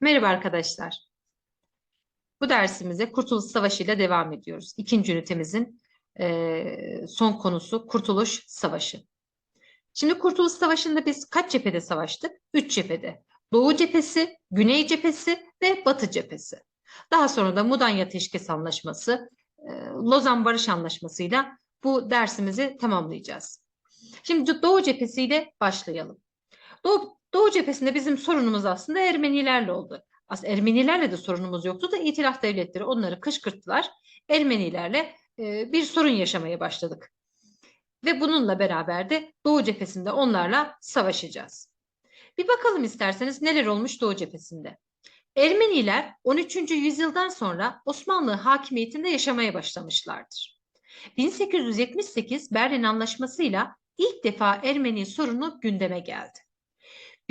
Merhaba arkadaşlar. Bu dersimize Kurtuluş Savaşı ile devam ediyoruz. İkinci ünitemizin eee, son konusu Kurtuluş Savaşı. Şimdi Kurtuluş Savaşı'nda biz kaç cephede savaştık? Üç cephede. Doğu cephesi, Güney cephesi ve Batı cephesi. Daha sonra da Mudanya Ateşkes Anlaşması, eee, Lozan Barış Anlaşması'yla bu dersimizi tamamlayacağız. Şimdi Doğu cephesiyle başlayalım. Doğu, Doğu cephesinde bizim sorunumuz aslında Ermenilerle oldu. Aslında Ermenilerle de sorunumuz yoktu da İtilaf devletleri onları kışkırttılar. Ermenilerle e, bir sorun yaşamaya başladık. Ve bununla beraber de Doğu cephesinde onlarla savaşacağız. Bir bakalım isterseniz neler olmuş Doğu cephesinde. Ermeniler 13. yüzyıldan sonra Osmanlı hakimiyetinde yaşamaya başlamışlardır. 1878 Berlin Anlaşması'yla ilk defa Ermeni sorunu gündeme geldi.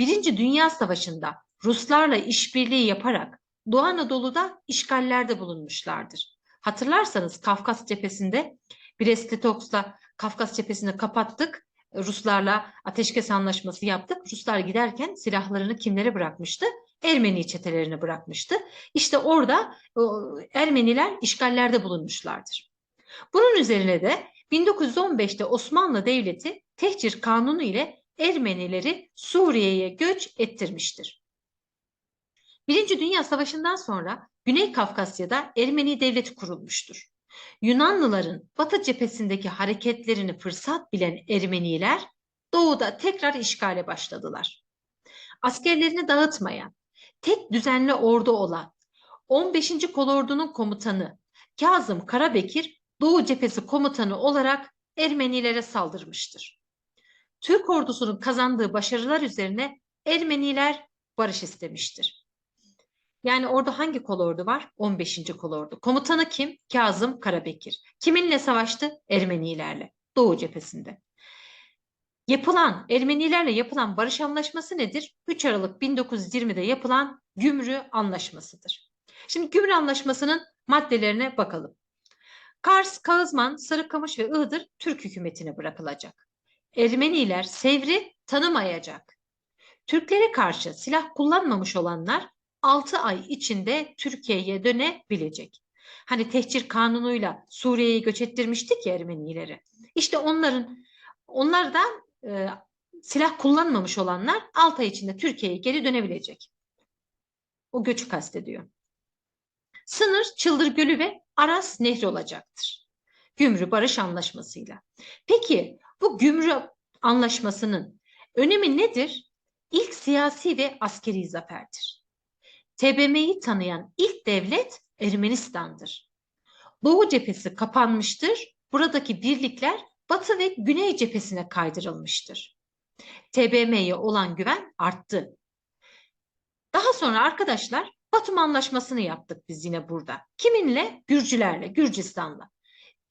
Birinci Dünya Savaşı'nda Ruslarla işbirliği yaparak Doğu Anadolu'da işgallerde bulunmuşlardır. Hatırlarsanız Kafkas cephesinde Brest-Litovsk'la Kafkas cephesini kapattık. Ruslarla ateşkes anlaşması yaptık. Ruslar giderken silahlarını kimlere bırakmıştı? Ermeni çetelerine bırakmıştı. İşte orada Ermeniler işgallerde bulunmuşlardır. Bunun üzerine de 1915'te Osmanlı Devleti tehcir kanunu ile Ermenileri Suriye'ye göç ettirmiştir. Birinci Dünya Savaşı'ndan sonra Güney Kafkasya'da Ermeni devleti kurulmuştur. Yunanlıların Batı cephesindeki hareketlerini fırsat bilen Ermeniler doğuda tekrar işgale başladılar. Askerlerini dağıtmayan, tek düzenli ordu olan 15. Kolordu'nun komutanı Kazım Karabekir Doğu cephesi komutanı olarak Ermenilere saldırmıştır. Türk ordusunun kazandığı başarılar üzerine Ermeniler barış istemiştir. Yani orada hangi kolordu var? 15. kolordu. Komutanı kim? Kazım Karabekir. Kiminle savaştı? Ermenilerle. Doğu cephesinde. Yapılan, Ermenilerle yapılan barış anlaşması nedir? 3 Aralık 1920'de yapılan Gümrü Anlaşması'dır. Şimdi Gümrü Anlaşması'nın maddelerine bakalım. Kars, Kağızman, Sarıkamış ve Iğdır Türk hükümetine bırakılacak. Ermeniler Sevr'i tanımayacak. Türklere karşı silah kullanmamış olanlar 6 ay içinde Türkiye'ye dönebilecek. Hani tehcir kanunuyla Suriye'ye göç ettirmiştik ya Ermenileri. İşte onların onlardan e, silah kullanmamış olanlar 6 ay içinde Türkiye'ye geri dönebilecek. O göçü kastediyor. Sınır Çıldır Gölü ve Aras Nehri olacaktır. Gümrü Barış Anlaşması'yla. Peki bu Gümrü Anlaşması'nın önemi nedir? İlk siyasi ve askeri zaferdir. TBMM'yi tanıyan ilk devlet Ermenistan'dır. Doğu cephesi kapanmıştır. Buradaki birlikler Batı ve Güney cephesine kaydırılmıştır. TBMM'ye olan güven arttı. Daha sonra arkadaşlar Batum Anlaşması'nı yaptık biz yine burada. Kiminle? Gürcülerle, Gürcistan'la.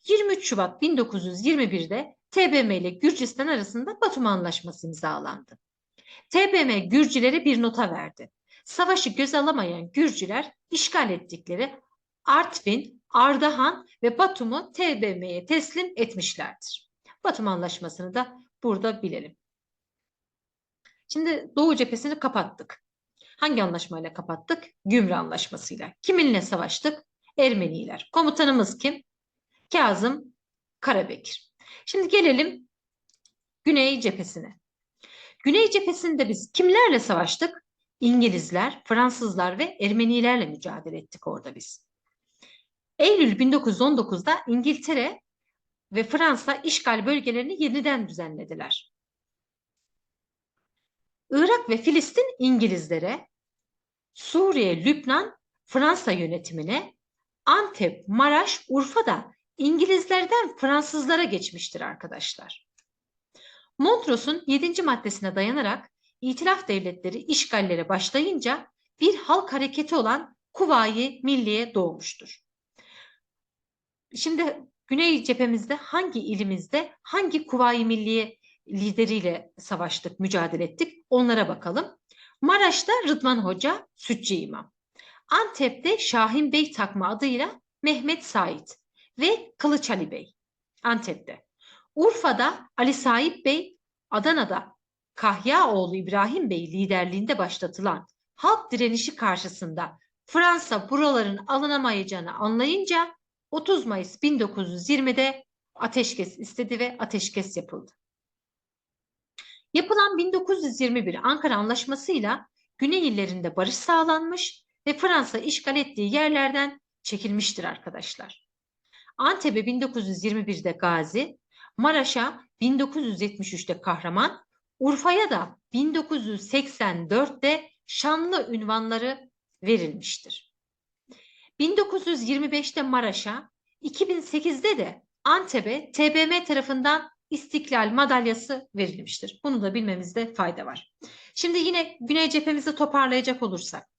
23 Şubat 1921'de TBMM ile Gürcistan arasında Batum Anlaşması imzalandı. TBMM Gürcülere bir nota verdi. Savaşı göz alamayan Gürcüler işgal ettikleri Artvin, Ardahan ve Batum'u TBMM'ye teslim etmişlerdir. Batum Anlaşması'nı da burada bilelim. Şimdi Doğu cephesini kapattık. Hangi anlaşmayla kapattık? Gümrü Anlaşması'yla. Kiminle savaştık? Ermeniler. Komutanımız kim? Kazım Karabekir. Şimdi gelelim Güney cephesine. Güney cephesinde biz kimlerle savaştık? İngilizler, Fransızlar ve Ermenilerle mücadele ettik orada biz. Eylül 1919'da İngiltere ve Fransa işgal bölgelerini yeniden düzenlediler. Irak ve Filistin İngilizlere, Suriye, Lübnan Fransa yönetimine, Antep, Maraş, Urfa da İngilizlerden Fransızlara geçmiştir arkadaşlar. Montros'un 7. maddesine dayanarak İtilaf devletleri işgallere başlayınca bir halk hareketi olan Kuvayi Milliye doğmuştur. Şimdi Güney cephemizde hangi ilimizde hangi Kuvayi Milliye lideriyle savaştık, mücadele ettik onlara bakalım. Maraş'ta Rıdvan Hoca, Sütçü İmam. Antep'te Şahin Bey takma adıyla Mehmet Said ve Kılıç Ali Bey Antep'te. Urfa'da Ali Said Bey, Adana'da Kahyaoğlu İbrahim Bey liderliğinde başlatılan halk direnişi karşısında Fransa buraların alınamayacağını anlayınca 30 Mayıs 1920'de ateşkes istedi ve ateşkes yapıldı. Yapılan 1921 Ankara Anlaşması'yla Güney illerinde barış sağlanmış ve Fransa işgal ettiği yerlerden çekilmiştir arkadaşlar. Antep'e 1921'de Gazi, Maraş'a 1973'te Kahraman, Urfa'ya da 1984'te Şanlı ünvanları verilmiştir. 1925'te Maraş'a, 2008'de de Antep'e TBMM tarafından İstiklal madalyası verilmiştir. Bunu da bilmemizde fayda var. Şimdi yine Güney cephemizi toparlayacak olursak.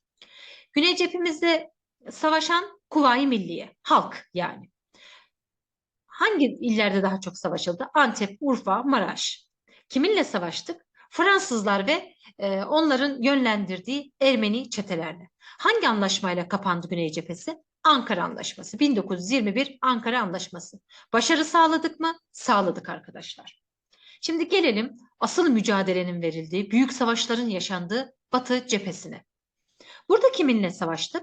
Güney cephemizde savaşan Kuvayi Milliye, halk yani. Hangi illerde daha çok savaşıldı? Antep, Urfa, Maraş. Kiminle savaştık? Fransızlar ve e, onların yönlendirdiği Ermeni çetelerle. Hangi anlaşmayla kapandı Güney cephesi? Ankara Anlaşması. 1921 Ankara Anlaşması. Başarı sağladık mı? Sağladık arkadaşlar. Şimdi gelelim asıl mücadelenin verildiği, büyük savaşların yaşandığı Batı cephesine. Burada kiminle savaştık?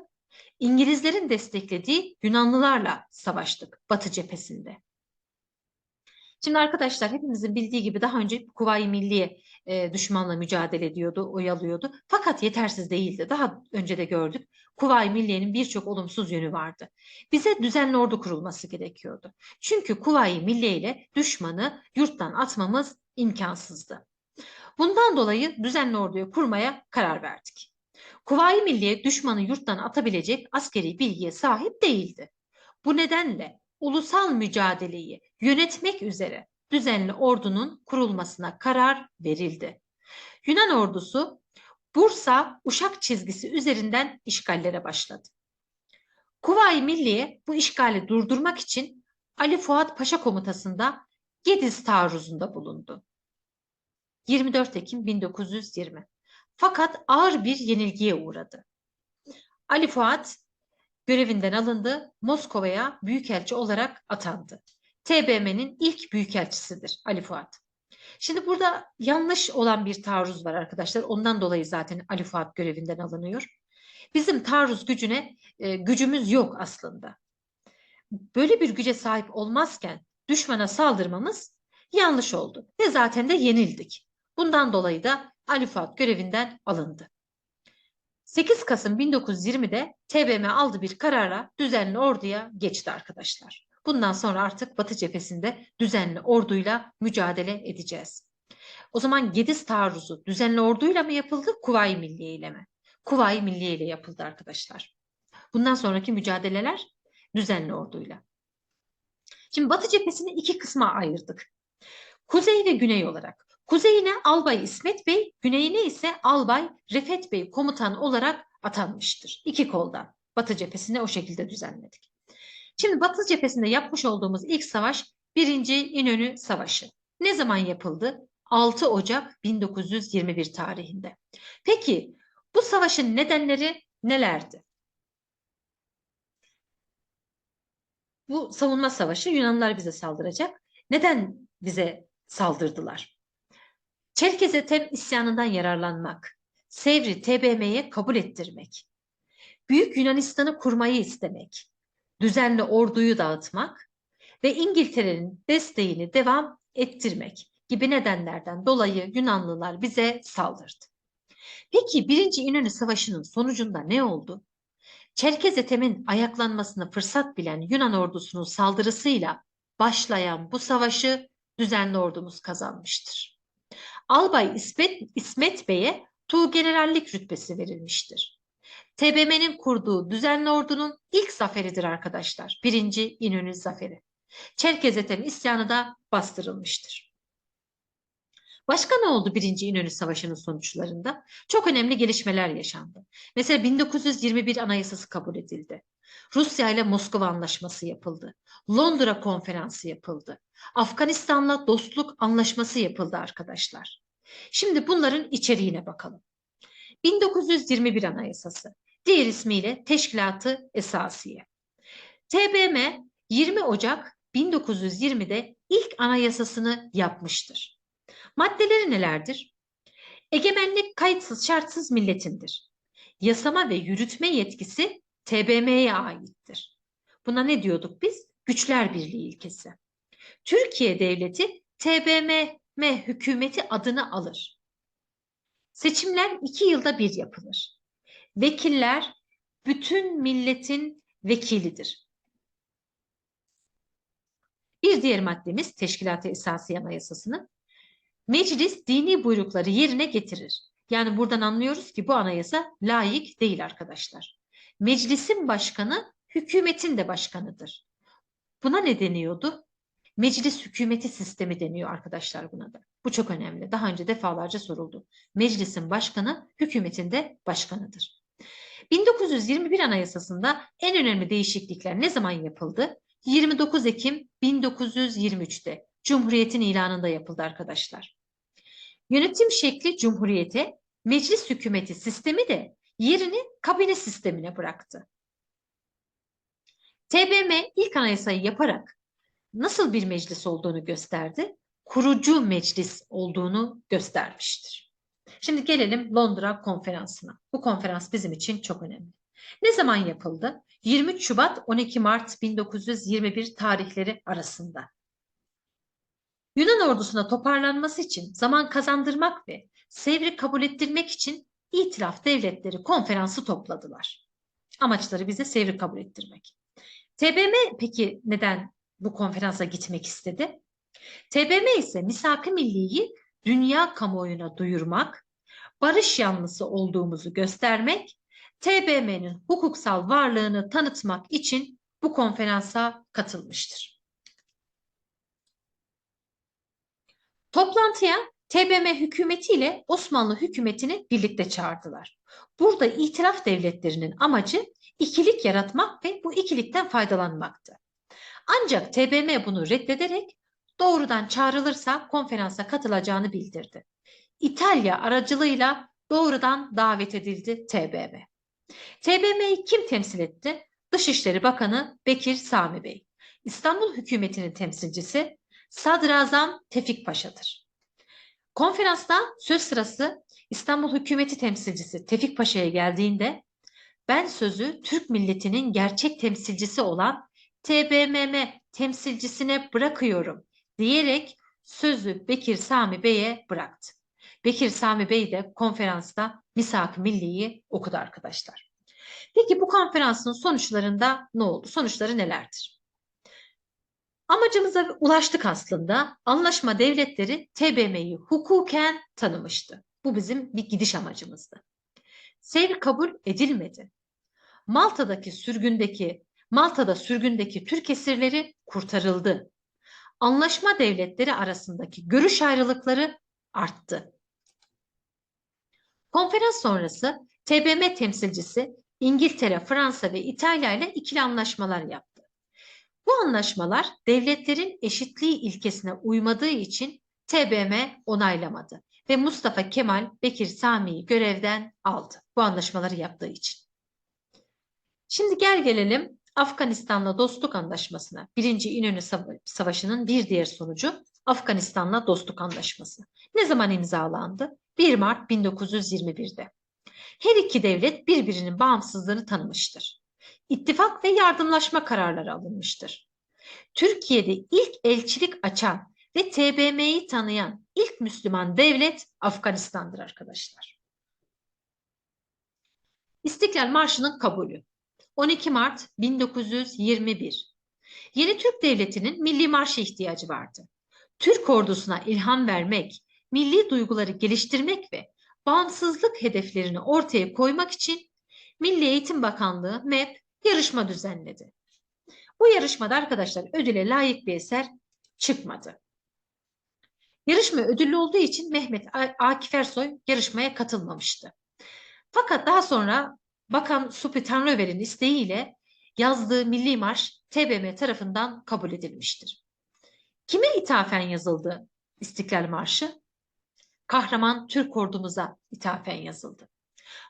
İngilizlerin desteklediği Yunanlılarla savaştık Batı cephesinde. Şimdi arkadaşlar hepimizin bildiği gibi daha önce Kuvayi Milliye e, düşmanla mücadele ediyordu, oyalıyordu. Fakat yetersiz değildi. Daha önce de gördük. Kuvayi Milliye'nin birçok olumsuz yönü vardı. Bize düzenli ordu kurulması gerekiyordu. Çünkü Kuvayi Milliye ile düşmanı yurttan atmamız imkansızdı. Bundan dolayı düzenli orduyu kurmaya karar verdik. Kuvayi Milliye düşmanı yurttan atabilecek askeri bilgiye sahip değildi. Bu nedenle ulusal mücadeleyi yönetmek üzere düzenli ordunun kurulmasına karar verildi. Yunan ordusu Bursa Uşak çizgisi üzerinden işgallere başladı. Kuvayi Milliye bu işgali durdurmak için Ali Fuat Paşa komutasında Gediz taarruzunda bulundu. 24 Ekim 1920. Fakat ağır bir yenilgiye uğradı. Ali Fuat görevinden alındı, Moskova'ya büyükelçi olarak atandı. TBMM'nin ilk büyükelçisidir Ali Fuat. Şimdi burada yanlış olan bir taarruz var arkadaşlar. Ondan dolayı zaten Ali Fuat görevinden alınıyor. Bizim taarruz gücüne e, gücümüz yok aslında. Böyle bir güce sahip olmazken düşmana saldırmamız yanlış oldu ve zaten de yenildik. Bundan dolayı da Ali Fuat görevinden alındı. 8 Kasım 1920'de TBM aldı bir karara düzenli orduya geçti arkadaşlar. Bundan sonra artık Batı cephesinde düzenli orduyla mücadele edeceğiz. O zaman Gediz taarruzu düzenli orduyla mı yapıldı, Kuvayi Milliye ile mi? Kuvayi Milliye ile yapıldı arkadaşlar. Bundan sonraki mücadeleler düzenli orduyla. Şimdi Batı cephesini iki kısma ayırdık. Kuzey ve güney olarak. Kuzeyine Albay İsmet Bey, güneyine ise Albay Refet Bey komutan olarak atanmıştır. İki koldan. Batı cephesini o şekilde düzenledik. Şimdi Batı cephesinde yapmış olduğumuz ilk savaş 1. İnönü Savaşı. Ne zaman yapıldı? 6 Ocak 1921 tarihinde. Peki bu savaşın nedenleri nelerdi? Bu savunma savaşı Yunanlılar bize saldıracak. Neden bize saldırdılar? Çerkeze tem isyanından yararlanmak, Sevri TBM'ye kabul ettirmek, Büyük Yunanistan'ı kurmayı istemek, düzenli orduyu dağıtmak ve İngiltere'nin desteğini devam ettirmek gibi nedenlerden dolayı Yunanlılar bize saldırdı. Peki 1. İnönü Savaşı'nın sonucunda ne oldu? Çerkez Ethem'in ayaklanmasını fırsat bilen Yunan ordusunun saldırısıyla başlayan bu savaşı düzenli ordumuz kazanmıştır. Albay İsmet, İsmet Bey'e Tuğgenerallik rütbesi verilmiştir. TBMM'nin kurduğu düzenli ordunun ilk zaferidir arkadaşlar. Birinci İnönü Zaferi. Çerkez Ethem isyanı da bastırılmıştır. Başka ne oldu Birinci İnönü Savaşı'nın sonuçlarında? Çok önemli gelişmeler yaşandı. Mesela 1921 Anayasası kabul edildi. Rusya ile Moskova Anlaşması yapıldı. Londra Konferansı yapıldı. Afganistan'la dostluk anlaşması yapıldı arkadaşlar. Şimdi bunların içeriğine bakalım. 1921 Anayasası, diğer ismiyle Teşkilatı Esasiye. TBM 20 Ocak 1920'de ilk anayasasını yapmıştır. Maddeleri nelerdir? Egemenlik kayıtsız şartsız milletindir. yasama ve yürütme yetkisi TBMM'ye aittir. Buna ne diyorduk biz? Güçler Birliği ilkesi. Türkiye Devleti TBMM hükümeti adını alır. Seçimler iki yılda bir yapılır. Vekiller bütün milletin vekilidir. Bir diğer maddemiz Teşkilat-ı Esasiye Anayasası'nın meclis dini buyrukları yerine getirir. Yani buradan anlıyoruz ki bu anayasa layık değil arkadaşlar. Meclisin başkanı hükümetin de başkanıdır. Buna ne deniyordu? Meclis hükümeti sistemi deniyor arkadaşlar buna da. Bu çok önemli. Daha önce defalarca soruldu. Meclisin başkanı hükümetin de başkanıdır. 1921 Anayasası'nda en önemli değişiklikler ne zaman yapıldı? 29 Ekim 1923'te Cumhuriyet'in ilanında yapıldı arkadaşlar. Yönetim şekli Cumhuriyete, meclis hükümeti sistemi de yerini kabine sistemine bıraktı. TBM ilk anayasayı yaparak nasıl bir meclis olduğunu gösterdi, kurucu meclis olduğunu göstermiştir. Şimdi gelelim Londra konferansına. Bu konferans bizim için çok önemli. Ne zaman yapıldı? 23 Şubat 12 Mart 1921 tarihleri arasında. Yunan ordusuna toparlanması için zaman kazandırmak ve Sevr'i kabul ettirmek için itilaf devletleri konferansı topladılar. Amaçları bize Sevr'i kabul ettirmek. TBM peki neden bu konferansa gitmek istedi? TBM ise misak-ı milliyi dünya kamuoyuna duyurmak, barış yanlısı olduğumuzu göstermek, TBM'nin hukuksal varlığını tanıtmak için bu konferansa katılmıştır. Toplantıya TBM hükümeti ile Osmanlı hükümetini birlikte çağırdılar. Burada itiraf devletlerinin amacı ikilik yaratmak ve bu ikilikten faydalanmaktı. Ancak TBM bunu reddederek doğrudan çağrılırsa konferansa katılacağını bildirdi. İtalya aracılığıyla doğrudan davet edildi TBM. TBM'yi kim temsil etti? Dışişleri Bakanı Bekir Sami Bey. İstanbul hükümetinin temsilcisi Sadrazam Tevfik Paşa'dır. Konferansta söz sırası İstanbul hükümeti temsilcisi Tevfik Paşa'ya geldiğinde ben sözü Türk milletinin gerçek temsilcisi olan TBMM temsilcisine bırakıyorum diyerek sözü Bekir Sami Bey'e bıraktı. Bekir Sami Bey de konferansta Misak Milli'yi okudu arkadaşlar. Peki bu konferansın sonuçlarında ne oldu? Sonuçları nelerdir? Amacımıza ulaştık aslında. Anlaşma devletleri TBM'yi hukuken tanımıştı. Bu bizim bir gidiş amacımızdı. Sevr kabul edilmedi. Malta'daki sürgündeki Malta'da sürgündeki Türk esirleri kurtarıldı. Anlaşma devletleri arasındaki görüş ayrılıkları arttı. Konferans sonrası TBM temsilcisi İngiltere, Fransa ve İtalya ile ikili anlaşmalar yaptı. Bu anlaşmalar devletlerin eşitliği ilkesine uymadığı için TBM onaylamadı ve Mustafa Kemal Bekir Sami'yi görevden aldı bu anlaşmaları yaptığı için. Şimdi gel gelelim Afganistan'la dostluk anlaşmasına. Birinci İnönü Savaşı'nın bir diğer sonucu Afganistan'la dostluk anlaşması. Ne zaman imzalandı? 1 Mart 1921'de. Her iki devlet birbirinin bağımsızlığını tanımıştır. İttifak ve yardımlaşma kararları alınmıştır. Türkiye'de ilk elçilik açan ve TBMM'yi tanıyan ilk Müslüman devlet Afganistan'dır arkadaşlar. İstiklal Marşı'nın kabulü. 12 Mart 1921. Yeni Türk Devleti'nin milli marşı ihtiyacı vardı. Türk ordusuna ilham vermek, milli duyguları geliştirmek ve bağımsızlık hedeflerini ortaya koymak için Milli Eğitim Bakanlığı MEP yarışma düzenledi. Bu yarışmada arkadaşlar ödüle layık bir eser çıkmadı. Yarışma ödüllü olduğu için Mehmet Akif Ersoy yarışmaya katılmamıştı. Fakat daha sonra Bakan Supi Tanrıver'in isteğiyle yazdığı Milli Marş TBM tarafından kabul edilmiştir. Kime ithafen yazıldı İstiklal Marşı? Kahraman Türk ordumuza ithafen yazıldı.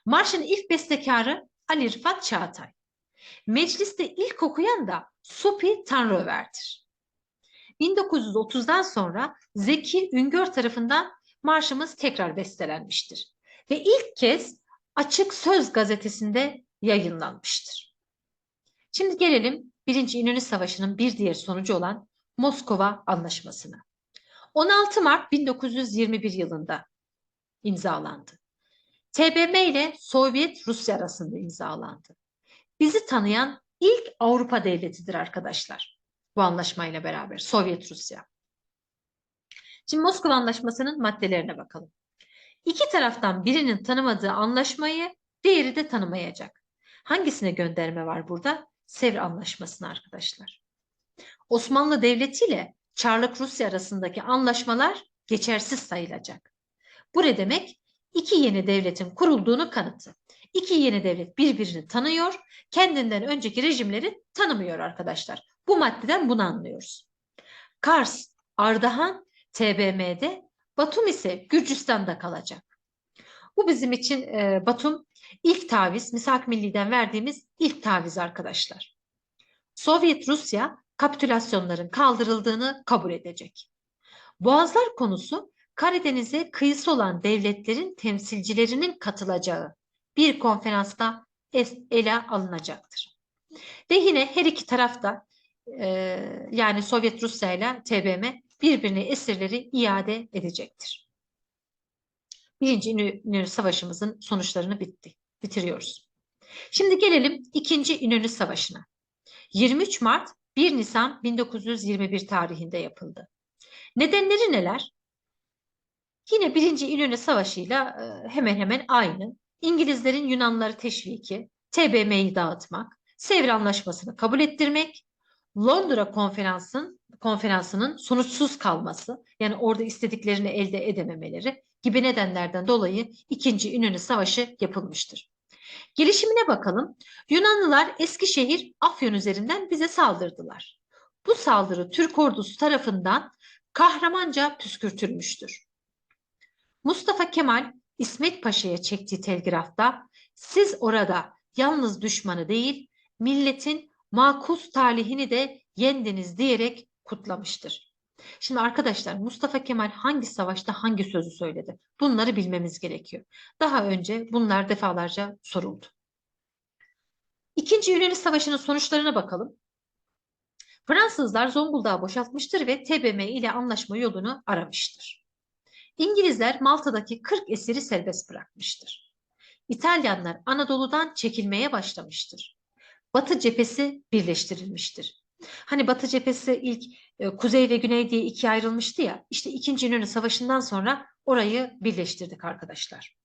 Marşın ilk bestekarı Ali Rıfat Çağatay. Mecliste ilk okuyan da Supi Tanrıver'dir. 1930'dan sonra Zeki Üngör tarafından marşımız tekrar bestelenmiştir. Ve ilk kez Açık Söz gazetesinde yayınlanmıştır. Şimdi gelelim Birinci İnönü Savaşı'nın bir diğer sonucu olan Moskova Anlaşması'na. 16 Mart 1921 yılında imzalandı. TBM ile Sovyet Rusya arasında imzalandı. Bizi tanıyan ilk Avrupa devletidir arkadaşlar. Bu anlaşmayla beraber Sovyet Rusya. Şimdi Moskova Anlaşması'nın maddelerine bakalım. İki taraftan birinin tanımadığı anlaşmayı diğeri de tanımayacak. Hangisine gönderme var burada? Sevr Anlaşması'na arkadaşlar. Osmanlı Devleti ile Çarlık Rusya arasındaki anlaşmalar geçersiz sayılacak. Bu ne demek? İki yeni devletin kurulduğunu kanıtı. İki yeni devlet birbirini tanıyor, kendinden önceki rejimleri tanımıyor arkadaşlar. Bu maddeden bunu anlıyoruz. Kars, Ardahan, TBM'de, Batum ise Gürcistan'da kalacak. Bu bizim için e, Batum ilk taviz, Misak Milli'den verdiğimiz ilk taviz arkadaşlar. Sovyet Rusya kapitülasyonların kaldırıldığını kabul edecek. Boğazlar konusu Karadeniz'e kıyısı olan devletlerin temsilcilerinin katılacağı bir konferansta ele alınacaktır. Ve yine her iki tarafta e, yani Sovyet Rusya ile TBM birbirine esirleri iade edecektir. Birinci İnönü Savaşımızın sonuçlarını bitti, bitiriyoruz. Şimdi gelelim ikinci İnönü Savaşı'na. 23 Mart 1 Nisan 1921 tarihinde yapıldı. Nedenleri neler? Yine Birinci İnönü Savaşı'yla e, hemen hemen aynı. İngilizlerin Yunanlıları teşviki, TBM'yi dağıtmak, Sevr Anlaşması'nı kabul ettirmek, Londra konferansın, konferansının sonuçsuz kalması, yani orada istediklerini elde edememeleri gibi nedenlerden dolayı İkinci İnönü Savaşı yapılmıştır. Gelişimine bakalım. Yunanlılar Eskişehir, Afyon üzerinden bize saldırdılar. Bu saldırı Türk ordusu tarafından kahramanca püskürtülmüştür. Mustafa Kemal İsmet Paşa'ya çektiği telgrafta siz orada yalnız düşmanı değil milletin makus talihini de yendiniz diyerek kutlamıştır. Şimdi arkadaşlar Mustafa Kemal hangi savaşta hangi sözü söyledi? Bunları bilmemiz gerekiyor. Daha önce bunlar defalarca soruldu. İkinci Yunani Savaşı'nın sonuçlarına bakalım. Fransızlar Zonguldak'ı boşaltmıştır ve TBM ile anlaşma yolunu aramıştır. İngilizler Malta'daki 40 esiri serbest bırakmıştır. İtalyanlar Anadolu'dan çekilmeye başlamıştır. Batı cephesi birleştirilmiştir. Hani Batı cephesi ilk e, kuzey ve güney diye ikiye ayrılmıştı ya. İşte 2. İnönü Savaşı'ndan sonra orayı birleştirdik arkadaşlar.